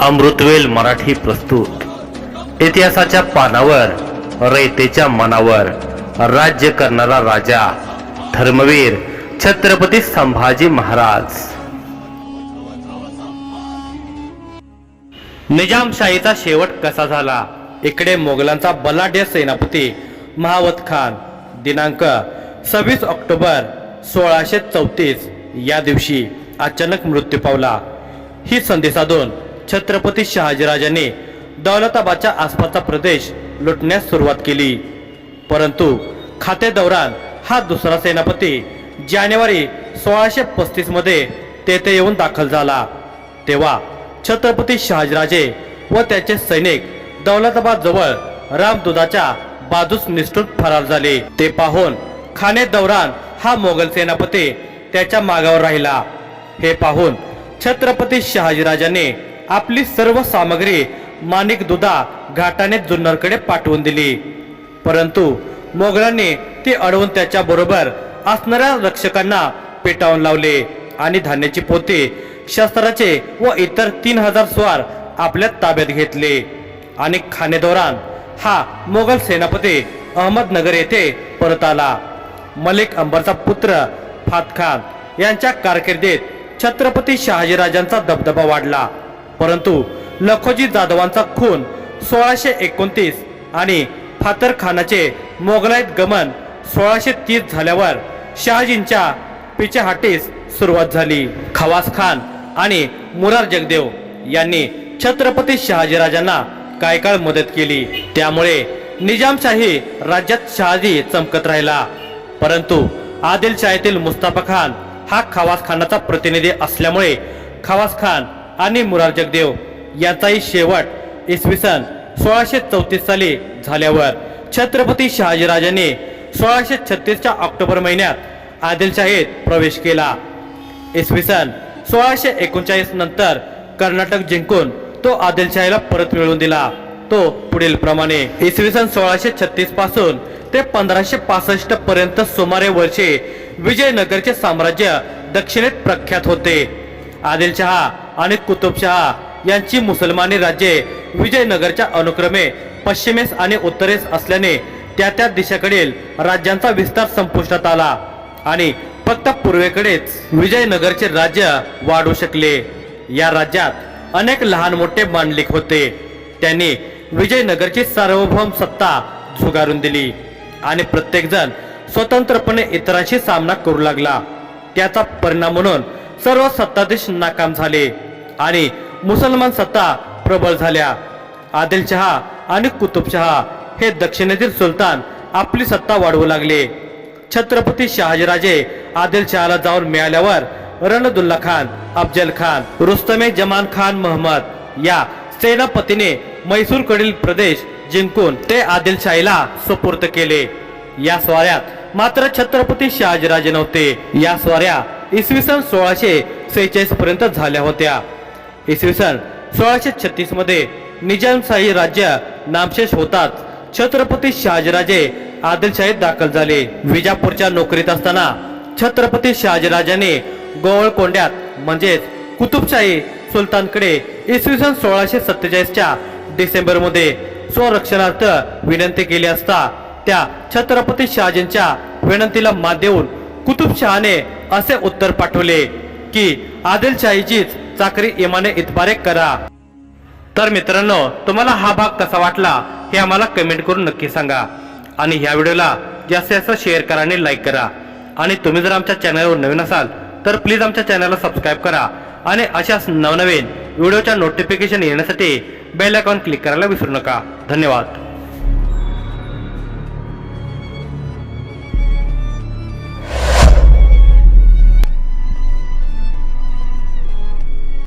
अमृतवेल मराठी प्रस्तुत. इतिहासाच्या पानावर रयतेच्या मनावर राज्य करणारा राजा धर्मवीर छत्रपती संभाजी महाराज. निजामशाहीचा शेवट कसा झाला? इकडे मोगलांचा बलाढ्य सेनापती महावत खान. दिनांक सव्वीस ऑक्टोबर सोळाशे चौतीस या दिवशी अचानक मृत्यू पावला. ही संधी साधून छत्रपती शहाजीराजाने दौलताबादच्या आसपासचा प्रदेश लुटण्यास सुरुवात केली. परंतु खाते दौरान हा दुसरा सेनापती जानेवारी सोळाशे पस्तीसमध्ये तेथे येऊन दाखल झाला. तेव्हा छत्रपती शहाजीराजे व त्याचे सैनिक दौलताबाद जवळ रामदुधाच्या बाजूस निष्ठून फरार झाले. ते पाहून खाने दौरान हा मोगल सेनापती त्याच्या मागावर राहिला. हे पाहून छत्रपती शहाजीराजांनी आपली सर्व सामग्री माणिक दुधा घाटाने जुन्नरकडे पाठवून दिली. परंतु मोगलांनी ती अडवून त्याच्या बरोबर असणाऱ्या रक्षकांना पेटावून लावले आणि धान्याची पोते शस्त्राचे व इतर तीन हजार स्वार आपल्या ताब्यात घेतले. आणि खानेदौरान हा मोगल सेनापती अहमदनगर येथे परत आला. मलिक अंबरचा पुत्र फातखान यांच्या कारकिर्दीत छत्रपती शहाजीराजांचा दबदबा वाढला. परंतु लखोजी जाधवांचा खून सोळाशे एकोणतीस आणि फातर खानाचे मोगलाईत गमन सोळाशे तीस झाल्यावर शहाजींच्या पिछेहाटीस सुरुवात झाली. खवास खान आणि मुरार जगदेव यांनी छत्रपती शहाजीराजांना काय काळ मदत केली? त्यामुळे निजामशाही राज्यात शहाजी चमकत राहिला. परंतु आदिलशाहीतील मुस्ताफा खान हा खवास खानाचा प्रतिनिधी असल्यामुळे खवास खान आणि मुरार जगदेव यांचाही शेवट इसवी सन सोळाशे चौतीस साली झाल्यावर छत्रपती शहाजीराजांनी सोळाशे छत्तीसच्या ऑक्टोबर महिन्यात आदिलशाहीत प्रवेश केला. इसवी सन सोळाशे एकोणचाळीस नंतर कर्नाटक जिंकून तो आदिलशाहीला परत मिळवून दिला. तो पुढील प्रमाणे इसवी सन सोळाशे छत्तीसपासून ते पंधराशे पासष्ट पर्यंत सुमारे वर्षे विजयनगरचे साम्राज्य दक्षिणेत प्रख्यात होते. आदिलशहा आणि कुतुबशहा यांची मुसलमानी राज्ये विजयनगरच्या अनुक्रमे पश्चिमेस आणि उत्तरेस असल्याने त्या त्या दिशेकडील राज्यांचा विस्तार संपुष्टात आला आणि फक्त पूर्वेकडेच विजयनगरचे राज्य वाढू शकले. या राज्यात अनेक लहान मोठे मांडलिक होते. त्यांनी विजयनगरची सार्वभौम सत्ता झुगारून दिली आणि प्रत्येकजण स्वतंत्रपणे इतरांशी सामना करू लागला. त्याचा परिणाम म्हणून सर्व सत्ताधीश नाकाम झाले आणि मुसलमान सत्ता प्रबळ झाल्या. आदिलशहा आणि कुतुबशहा हे दक्षिणेतील सुलतान आपली सत्ता वाढवू लागले. छत्रपती शहाजीराजे आदिलशहाला जाऊन मिळाल्यावर रणदुल्ला खान अफजल खान रुस्तमे जमान खान महम्मद या सेनापतीने म्हैसूरकडील प्रदेश जिंकून ते आदिलशाहीला सुपूर्त केले. या स्वाऱ्यात मात्र छत्रपती शहाजीराजे नव्हते. या स्वाऱ्या इसवी सन सोळाशे सेहेचाळीस पर्यंत झाल्या होत्या. इसवी सन सोळाशे छत्तीसमध्ये निजामशाही राज्य नामशेष होताच छत्रपती शहाजीराजे आदिलशाहीत दाखल झाले. विजापूरच्या नोकरीत असताना छत्रपती शहाजीराजाने गोवळकोंड्यात म्हणजेच कुतुबशाही सुलतानकडे इसवी सन सोळाशे सत्तेचाळीसच्या डिसेंबरमध्ये स्वरक्षणार्थ विनंती केली असता त्या छत्रपती शहाजींच्या विनंतीला मात देऊन कुतुबशहाने असे उत्तर पाठवले की आदिलशाहीचीच चाकरी इमाने इतबारे करा. तर मित्रांनो तुम्हाला हा भाग कसा वाटला हे आम्हाला कमेंट करून नक्की सांगा. आणि ह्या व्हिडिओला जास्तीत जास्त शेअर करा आणि लाईक करा. आणि तुम्ही जर आमच्या चॅनलवर नवीन असाल तर प्लीज आमच्या चॅनलला सबस्क्राईब करा. आणि अशाच नवनवीन व्हिडिओच्या नोटिफिकेशन येण्यासाठी बेल आयकॉन क्लिक करायला विसरू नका. धन्यवाद.